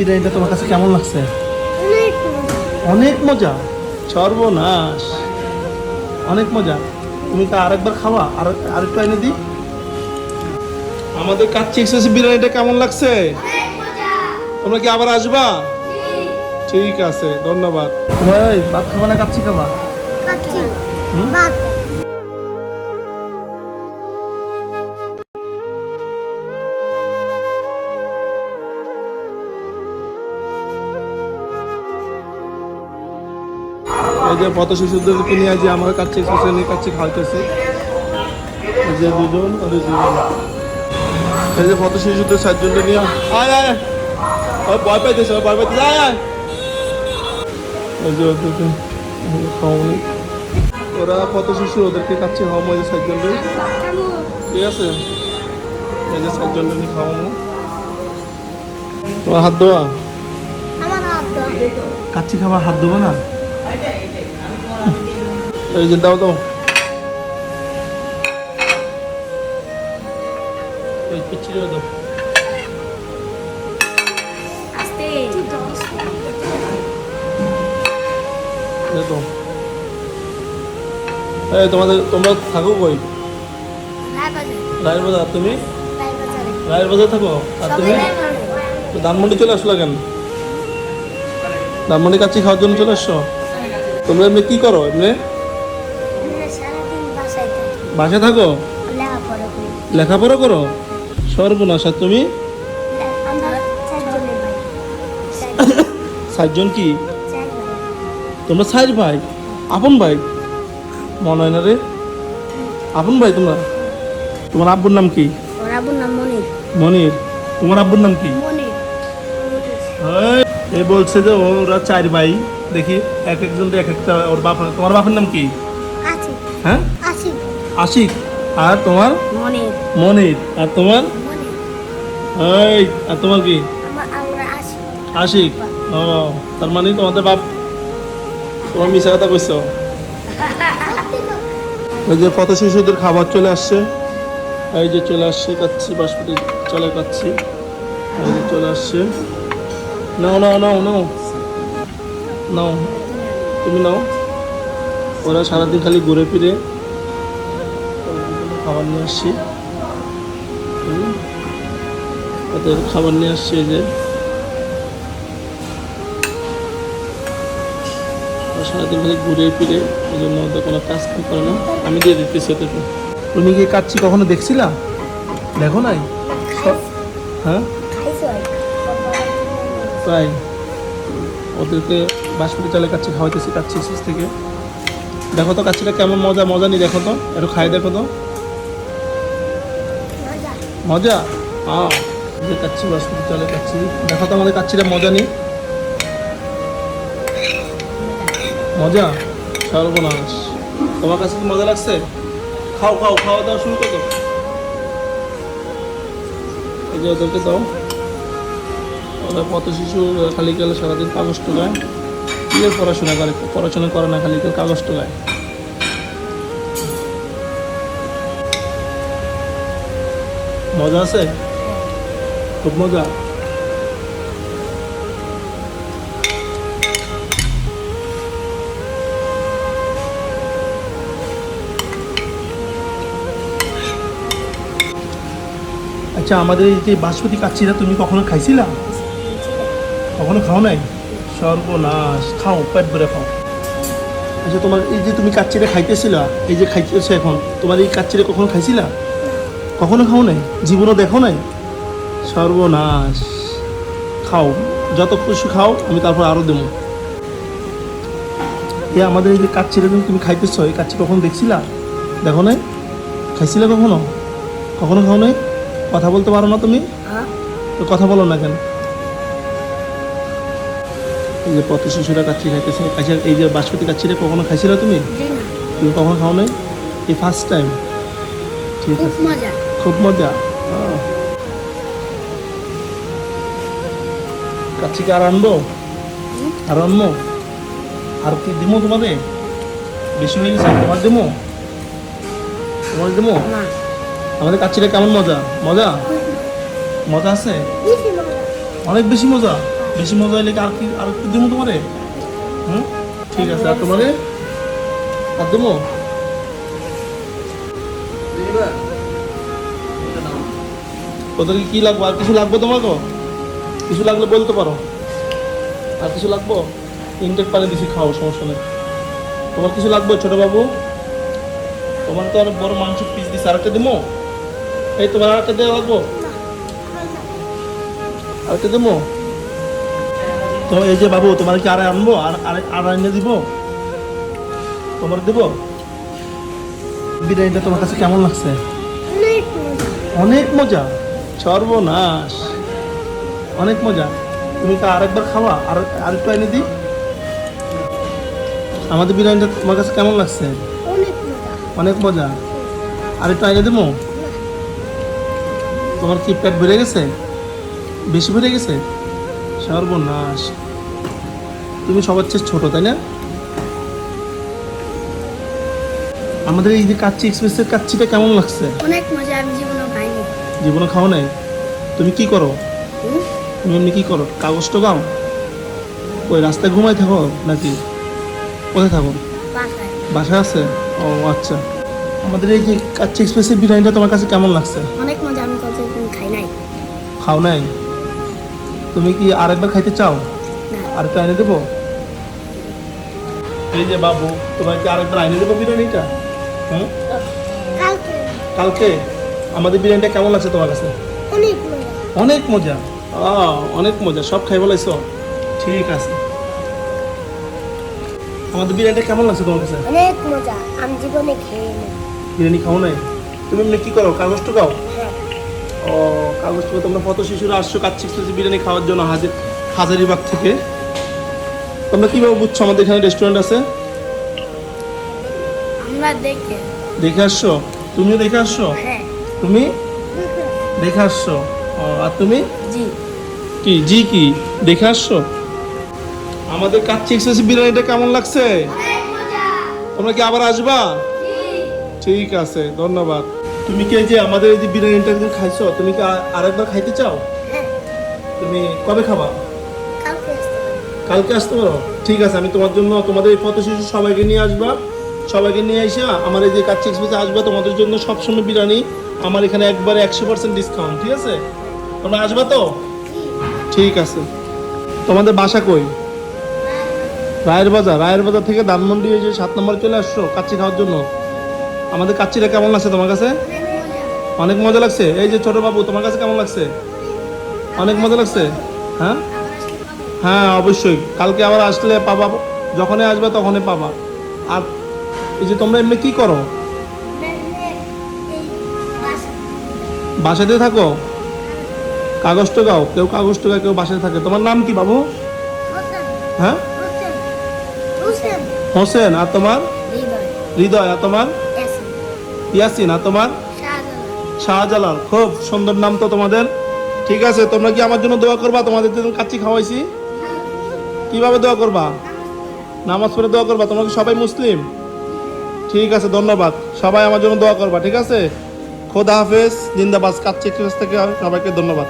বিরিয়ানিটা তোমার কাছে কেমন লাগছে? অনেক মজা। সর্বনাশ। অনেক মজা। তুমি তো আরেকবার খাওয়া আর আরেকটু এনে দিই। আমাদের কাচ্চি এক্সপ্রেস বিরিয়ানিটা কেমন লাগছে? তোমরা কি আবার আসবা? ঠিক আছে ধন্যবাদ। ভাই ভাত খাবা না কাচ্চি খাবা? কাচ্চি। হুম? এই যে পথ শিশুদেরকে নিয়ে যে আমার এক্সপ্রেস নিয়ে কাচ্চি খাওয়াইতেছে। এই যে দুজন আর এই দুজন। এই যে পথ শিশুদের সাতজনকে নিয়ে আয় আয় ওই ভয় পাইতেছে ওই ভয় পাইতেছে আয় আয়। এই যে ওদেরকে খাওয়ানি ওরা কত শিশু ওদেরকে কাচ্চি খাওয়াবো এই যে সাতজনকে। ঠিক আছে? এই যে সাতজনকে নিয়ে খাওয়াবো। তোমার হাত দেওয়া কাচ্চি খাবার হাত দেবো না? এই যে দাও দাও। ওই এই তোমাদের তোমরা থাকো কই? রায়ের বাজার তুমি? রায়ের বাজার থাকো আর তুমি? ধানমন্ডি চলে আসলো কেন? ধানমন্ডি কাচ্চি খাওয়ার জন্য চলে আসছো? তোমরা এমনি কি করো এমনি? বাসায় থাকি? লেখাপড়া করো। সর্বনাশ তুমি? চার- সাতজন কি? তোমরা সাইজ ভাই? আপন ভাই? মনে হয় না রে। আপন ভাই তোমরা? তোমার আব্বুর নাম কি? মনির। তোমার আব্বুর নাম কি? এ বলছে যে ওরা চার ভাই। দেখি এক একজন এক একটা। ওর বাপ তোমার বাপের নাম কি? হ্যাঁ? আশিক আর তোমার? মনির। আর তোমার? এই আর তোমার কি? আশিক। ও তার মানে তোমাদের বাপ তোমার মিশা কথা কইছো? ওই যে পথ শিশুদের খাবার চলে আসছে। এই যে চলে আসছে কাচ্ছি বাসপতি চলে কাচ্ছি এই যে চলে আসছে। নাও নাও নাও নাও। নাও। তুমি নাও। ওরা সারাদিন খালি ঘুরে ফিরে খাবার নিয়ে আসছি। ওদের খাবার নিয়ে আসছি এই যে। সারাদিন খালি ঘুরে ফিরে এই জন্য ওদের কোনো কাজ করে না। আমি দিয়ে দিতেছি ওদেরকে। তুমি কি কাচ্ছি কখনো দেখছিলা? দেখো নাই? হ্যাঁ? তাই। ওদেরকে বাসপতি চালে কাচ্চি খাওয়াইতেছি কাচ্ছি শেষ থেকে। দেখো তো কাচ্ছিটা কেমন মজা মজা নি দেখো তো। একটু খাই দেখো তো। মজা? আ কাচ্ছি বাসপতি চালে কাচ্ছি দেখো তো আমাদের কাচ্ছিটা মজা নি মজা? সর্বনাশ। তোমার কাছে কি মজা লাগছে? খাও খাও, খাওয়া দাওয়া শুরু করো। এই যে ওদেরকে দাও। ওরা কত শিশু খালি গেলে সারাদিন কাগজ টোকায়। কি পড়াশোনা করে পড়াশোনা করে না, খালি কাগজ টোকায়। মজা আছে? খুব মজা। আচ্ছা আমাদের এই যে বাসপতি কাচ্ছিটা তুমি কখনো খাইছিলা? কখনো খাও নাই? সর্বনাশ, খাও, পেট ভরে খাও। আচ্ছা তোমার এই যে তুমি কাচ্চিটা খাইতেছিলা, এই যে খাইতেছো এখন, তোমার এই কাচ্চিটা কখনো খাইছিলা? কখনো খাও নাই? জীবনও দেখো নাই? সর্বনাশ। খাও। যত খুশি খাও আমি তারপর আরও দেবো। এ আমাদের এই যে কাচ্চিটা তুমি তুমি খাইতেছো এই কাচ্চি কখনো দেখছিলা? দেখো নাই? খাইছিলা কখনো? কখনো খাও নাই? কথা বলতে পারো না তুমি? হ্যাঁ। তো কথা বলো না কেন? এই যে পথ শিশুরা কাচ্চি খাইতেছে আচ্ছা এই যে বাসপতি কাচ্চিটা কখনো খাইছিলে তুমি? তুমি কখনো খাও নাই? এই ফার্স্ট টাইম ঠিক আছে। খুব মজা। কাচ্চি কি আর আনব? আর আনব? আর কি দিমো তোমাদের? বেশি হয়ে গেছে তোমার দিমো? তোমার দিমো? আমাদের কাচ্চিটা কেমন মজা? মজা? মজা আছে? অনেক বেশি মজা। বেশি মজা হলে আর কি আর একটু দিব তোমারে হুম? ঠিক আছে আর তোমারে আর দেবো ওদেরকে কি লাগবে? আর কিছু লাগবে তোমাকে? কিছু লাগলে বলতে পারো। আর কিছু লাগবো? ইনটেক পানি বেশি খাও সমস্যা নেই। তোমার কিছু লাগবে ছোট বাবু? তোমার তো আর বড় মাংস পিস দিস আরেকটা দিমো এই তোমার আর একটা দেওয়া লাগবো? আরেকটা দেবো? তো এই যে বাবু তোমার কি আর আনব? আর আর- আর এনে দিব? তোমার দেবো? বিরিয়ানিটা তোমার কাছে কেমন লাগছে? অনেক মজা? সর্বনাশ। অনেক মজা। তুমি তো আরেকবার খাওয়া আর আরেকটু এনে দিই। আমাদের বিরিয়ানিটা তোমার কাছে কেমন লাগছে? অনেক মজা। আরেকটু এনে দেবো? তোমার কি পেট ভরে গেছে? বেশি ভরে গেছে? সর্বনাশ। তুমি সবার চেয়ে ছোট তাই না? আমাদের এই যে কাচ্চি এক্সপ্রেসের কাচ্চিটা কেমন লাগছে? অনেক মজা আমি জীবনে জীবনে খাওয়া নাই? তুমি কি করো? তুমি এমনি কি করো? কাগজ তো গাও? ওই রাস্তায় ঘুমাই থাকো নাকি? কোথায় থাকো? বাসায়। আছে? ও আচ্ছা। আমাদের এই যে কাচ্চি এক্সপ্রেসের বিরিয়ানিটা তোমার কাছে কেমন লাগছে? অনেক মজা আমি খাই নাই। খাও নাই? তুমি কি আরেকবার খাইতে চাও? আর একটা এনে দেবো? এই যে বাবু তোমার কি আরেকবার এনে দেবো বিরিয়ানিটা? হুম? কালকে। কালকে? আমাদের বিরিয়ানিটা কেমন লাগছে তোমার কাছে? অনেক মজা। অনেক মজা? অনেক মজা। সব খাই বলাইছ ঠিক আছে। আমাদের বিরিয়ানিটা কেমন লাগছে তোমার কাছে? অনেক মজা। আমি জীবনে খেয়ে বিরিয়ানি খাও নাই? তুমি এমনি কি করো? কাগজ টুকাও হ্যাঁ। ও কাগজ টুকা তোমরা কত শিশুরা আসছো কাচ্চি বিরিয়ানি খাওয়ার জন্য হাজির হাজারিবাগ থেকে। তোমরা কীভাবে বুঝছ আমাদের এখানে রেস্টুরেন্ট আছে? আমরা দেখে। দেখে আসছো? তুমিও দেখে আসছো? হ্যাঁ। তুমি? দেখে আসছো আর তুমি? জি। কি জি কি? দেখে আসছো আমাদের কাচ্চি এক্সপ্রেস বিরিয়ানিটা কেমন লাগছে? তোমরা কি আবার আসবা? ঠিক আছে ধন্যবাদ। তুমি কি এই যে আমাদের এই যে বিরিয়ানিটা একদিন খাইছো তুমি কি আর- আরেকবার খাইতে চাও? হ্যাঁ। তুমি কবে খাবা? কালকে আসতে পারি। ঠিক আছে আমি তোমার জন্য তোমাদের এই পথ শিশু সবাইকে নিয়ে আসবা। সবাইকে নিয়ে এসে আমার এই যে কাচ্চি এক্সপ্রেসে আসবা তোমাদের জন্য সবসময় বিরিয়ানি আমার এখানে একবারে একশো পার্সেন্ট ডিসকাউন্ট ঠিক আছে? তোমরা আসবা তো? ঠিক আছে। তোমাদের বাসা কই? রায়ের বাজার। রায়ের বাজার থেকে ধানমন্ডি এই যে সাত নম্বরে চলে আসছো কাচ্চি খাওয়ার জন্য? আমাদের কাচ্চিটা কেমন লাগছে তোমার কাছে? অনেক মজা লাগছে? এই যে ছোট বাবু, তোমার কাছে কেমন লাগছে? অনেক মজা লাগছে? হ্যাঁ? হ্যাঁ অবশ্যই। কালকে আবার আসলে পাবা। যখনই আসবে তখনই পাবা। আর এই যে তোমরা এমনি কি করো? বাসাতে থাকো। কাগজ গাও কেউ কাগজ টোকায় কেউ বাসাতে থাকে। তোমার নাম কি বাবু? হ্যাঁ? হোসেন। আর তোমার? হৃদয়। আর তোমার? ইয়াসিন। আর তোমার? শাহজালাল। খুব সুন্দর নাম তো তোমাদের। ঠিক আছে তোমরা কি আমার জন্য দোয়া করবা? তোমাদের জন্য কাচ্চি খাওয়াইছি। কীভাবে দোয়া করবা? নামাজ পড়ে দোয়া করবা? তোমরা কি সবাই মুসলিম? ঠিক আছে ধন্যবাদ। সবাই আমার জন্য দোয়া করবা ঠিক আছে? খোদা হাফেজ জিন্দাবাজ এক্সপ্রেস থেকে সবাইকে ধন্যবাদ।